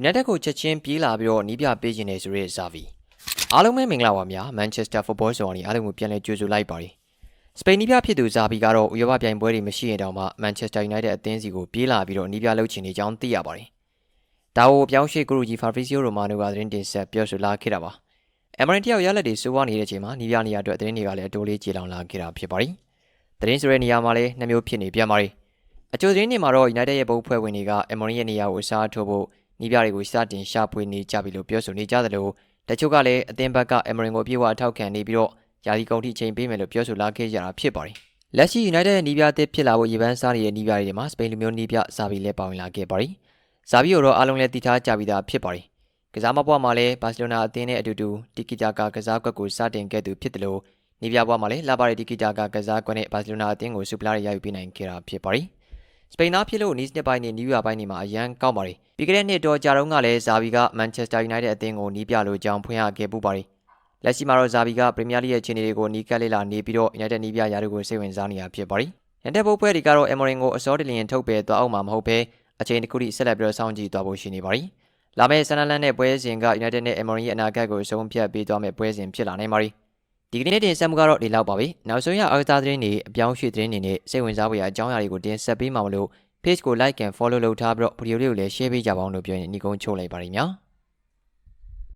United ကိုချက်ချင်းပြေးလာပြီးတော့နီးပြပေးခြင်းနေဆိုရဲဇာဗီအားလုံးပဲမင်္ဂလာပါများ Manchester Football ဆော်နီအားလုံးကိုပြန်လည်ကြိုဆိုလိုက်ပါတယ်စပိန်နီးပြဖြစ်သူဇာဗီကတော့ဥရောပပြိုင်ပွဲတွေမရှိရင်တောင်မှ Manchester United အသင်းစီကိုပြေးလာပြီးတော့နီးပြလှုပ်ချင်နေကြောင်းသိရပါတယ်ဒါကိုပြောင်းရွှေ့ဂရုကြီး Fabrizio Romano ကသတင်းတင်ဆက်ပြောဆိုလာခဲ့တာပါအမရင်တယောက်ရလက်တွေစိုးဝါနေတဲ့အချိန်မှာနီးပြနေရာအတွက်သတင်းတွေကလည်းအတိုးလေးကြေလောင်လာခဲ့တာဖြစ်ပါတယ်သတင်းဆိုတဲ့နေရာမှာလည်းနှမျိုးဖြစ်နေပြန်ပါတယ်အကျိုးသတင်းတွေမှာတော့ United ရဲ့ဘုတ်ဖွဲ့ဝင်တွေက Emery ရဲ့နေရာကိုအစားထိုးဖို့ နီးပြတွေကိုစတင်ရှာဖွေနေကြပြီလို့ပြောဆိုနေကြသလိုတချို့ကလည်းအသင်းဘက်က Emery ကိုပြေဝအထောက်ခံနေပြီးတော့ယာဒီကုန်ထိချိန်ပေးမယ်လို့ပြောဆိုလာခဲ့ကြတာဖြစ်ပါတယ်။လက်ရှိ United ရဲ့နီးပြအသစ်ဖြစ်လာဖို့ရေပန်းစားနေတဲ့နီးပြတွေမှာစပိန်လူမျိုးနီးပြဇာဘီလည်းပါဝင်လာခဲ့ပါတယ်။ဇာဘီကိုတော့အားလုံးလည်းတည်ထားကြပြီးသားဖြစ်ပါတယ်။ကစားမပွားမှာလည်းဘာစီလိုနာအသင်းနဲ့အတူတူတီကီတာကာကစားကွက်ကိုစတင်ခဲ့သူဖြစ်တယ်လို့နီးပြပွားမှာလည်းလာပါရီတီကီတာကာကစားကွက်နဲ့ဘာစီလိုနာအသင်းကိုစူပလာရရယူပေးနိုင်ခဲ့တာဖြစ်ပါတယ်။ စပိန်သားဖြစ်လို့နီးစနစ်ပိုင်းနဲ့နယူးယာပိုင်းတွေမှာအရန်ကောက်ပါတယ်။ပြီးခဲ့တဲ့နှစ်တော့ကြာတော့ကလည်းဇာဘီကမန်ချက်စတာယူနိုက်တက်အသင်းကိုနီးပြလိုကြောင်းဖွင့်ရခဲ့ပူပါတယ်။လက်ရှိမှာတော့ဇာဘီကပရီးမီးယားလိရဲ့ခြေအနေတွေကိုနီးကပ်လေ့လာနေပြီးတော့ယူနိုက်တက်နီးပြရာတွေကိုစိတ်ဝင်စားနေတာဖြစ်ပါတယ်။ရန်တက်ဘုတ်ပွဲတွေကတော့အမေရင်ကိုအစောတလျင်ထုတ်ပယ်သွားအောင်မှာမဟုတ်ဘဲအချိန်တစ်ခုထိဆက်လက်ပြီးတော့စောင့်ကြည့်သွားဖို့ရှိနေပါတယ်။လာမယ့်ဆန်နလန်နဲ့ပွဲစဉ်ကယူနိုက်တက်နဲ့အမေရင်ရဲ့အနာဂတ်ကိုဆုံးဖြတ်ပေးသွားမယ့်ပွဲစဉ်ဖြစ်လာနိုင်ပါတယ်။ ဒီကနေ့တင်ဆက်မှုကတော့ဒီလောက်ပါပဲ။နောက်ဆုံးရအားကစားသတင်းတွေအပြောင်းရွှေ့သတင်းတွေနဲ့စိတ်ဝင်စားဖို့ရအကြောင်းအရာတွေကိုတင်ဆက်ပေးမှာမလို့ page ကို like and follow လုပ်ထားပြီးတော့ video လေးကိုလည်း share ပေးကြပါအောင်လို့ပြောရင်ညီကုန်းချုပ်လိုက်ပါရစေ။